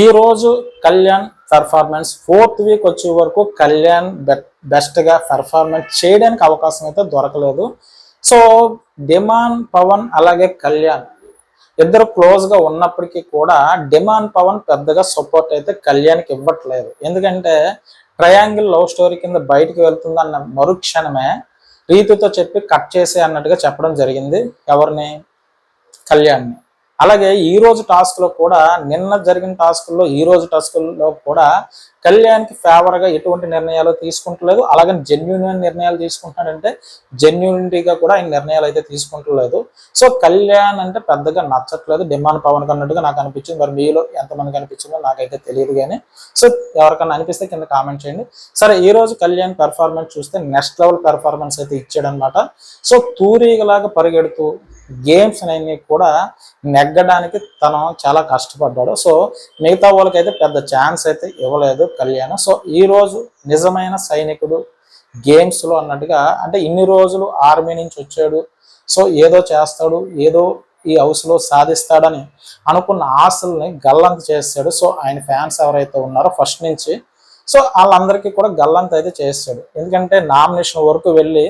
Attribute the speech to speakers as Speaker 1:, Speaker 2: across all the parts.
Speaker 1: ఈరోజు Kalyan performance fourth week వచ్చే వరకు కళ్యాణ్ బెస్ట్గా పెర్ఫార్మెన్స్ చేయడానికి అవకాశం అయితే దొరకలేదు. సో డిమాన్ పవన్ అలాగే కళ్యాణ్ ఇద్దరు క్లోజ్గా ఉన్నప్పటికీ కూడా డిమాన్ పవన్ పెద్దగా సపోర్ట్ అయితే కళ్యాణ్కి ఇవ్వట్లేదు. ఎందుకంటే ట్రయాంగిల్ లవ్ స్టోరీ కింద బయటకు వెళ్తుందన్న మరుక్షణమే రీతితో చెప్పి కట్ చేసే అన్నట్టుగా చెప్పడం జరిగింది. ఎవరిని? కళ్యాణ్ని. అలాగే ఈ రోజు టాస్క్లో కూడా నిన్న జరిగిన టాస్క్లో ఈ రోజు టాస్క్లో కూడా కళ్యాణ్కి ఫేవర్గా ఎటువంటి నిర్ణయాలు తీసుకుంటలేదు. అలాగే జెన్యున్ నిర్ణయాలు తీసుకుంటున్నాడంటే జెన్యునిటీగా కూడా ఆయన నిర్ణయాలు అయితే తీసుకుంటలేదు. సో కళ్యాణ్ అంటే పెద్దగా నచ్చట్లేదు. డిమాండ్ పవన్ అన్నట్టుగా నాకు అనిపించింది. మరి మీలో ఎంతమందికి అనిపించిందో నాకైతే తెలియదు కానీ. సో ఎవరికన్నా అనిపిస్తే కింద కామెంట్ చేయండి. సరే ఈ రోజు కళ్యాణ్ పెర్ఫార్మెన్స్ చూస్తే నెక్స్ట్ లెవెల్ పెర్ఫార్మెన్స్ అయితే ఇచ్చాడనమాట సో తూరీగలాగా పరిగెడుతూ గేమ్స్ అనేవి కూడా నెగ్గడానికి తను చాలా కష్టపడ్డాడు. సో మిగతా వాళ్ళకైతే పెద్ద ఛాన్స్ అయితే ఇవ్వలేదు కళ్యాణ్. సో ఈ రోజు నిజమైన సైనికుడు గేమ్స్లో అన్నట్టుగా అంటే ఇన్ని రోజులు ఆర్మీ నుంచి వచ్చాడు. సో ఏదో చేస్తాడు ఏదో ఈ హౌస్లో సాధిస్తాడని అనుకున్న ఆశల్ని గల్లంత చేస్తాడు. సో ఆయన ఫ్యాన్స్ ఎవరైతే ఉన్నారో ఫస్ట్ నుంచి సో వాళ్ళందరికీ కూడా గల్లంత అయితే చేస్తాడు. ఎందుకంటే నామినేషన్ వరకు వెళ్ళి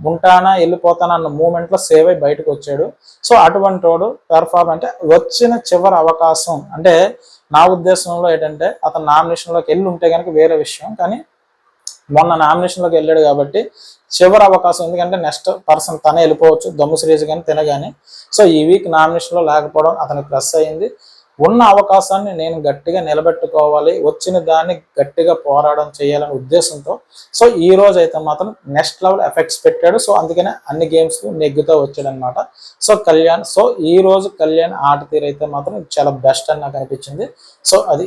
Speaker 1: ఉంటానా వెళ్ళిపోతానా అన్న మూమెంట్లో సేవ్ అయి బయటకు వచ్చాడు. సో అటువంటి వాడు పెర్ఫార్మ్ అంటే వచ్చిన చివరి అవకాశం. అంటే నా ఉద్దేశంలో ఏంటంటే అతను నామినేషన్లోకి వెళ్ళి ఉంటే కనుక వేరే విషయం. కానీ మొన్న నామినేషన్లోకి వెళ్ళాడు కాబట్టి చివరి అవకాశం. ఎందుకంటే నెక్స్ట్ పర్సన్ తనే వెళ్ళిపోవచ్చు. దమ్ము సిరీస్ కానీ తినగానే. సో ఈ వీక్ నామినేషన్లో లేకపోవడం అతనికి ప్లస్ అయింది. ఉన్న అవకాశాన్ని నేను గట్టిగా నిలబెట్టుకోవాలి వచ్చిన దాన్ని గట్టిగా పోరాడం చేయాలనే ఉద్దేశంతో. సో ఈ రోజు అయితే మాత్రం నెక్స్ట్ లెవెల్ ఎఫెక్ట్స్ పెట్టాడు. సో అందుకనే అన్ని గేమ్స్ నెగ్గుతూ వచ్చాడనమాట సో కళ్యాణ్ సో ఈ రోజు కళ్యాణ్ ఆట తీరు అయితే మాత్రం చాలా బెస్ట్ అని నాకు అనిపించింది. సో అది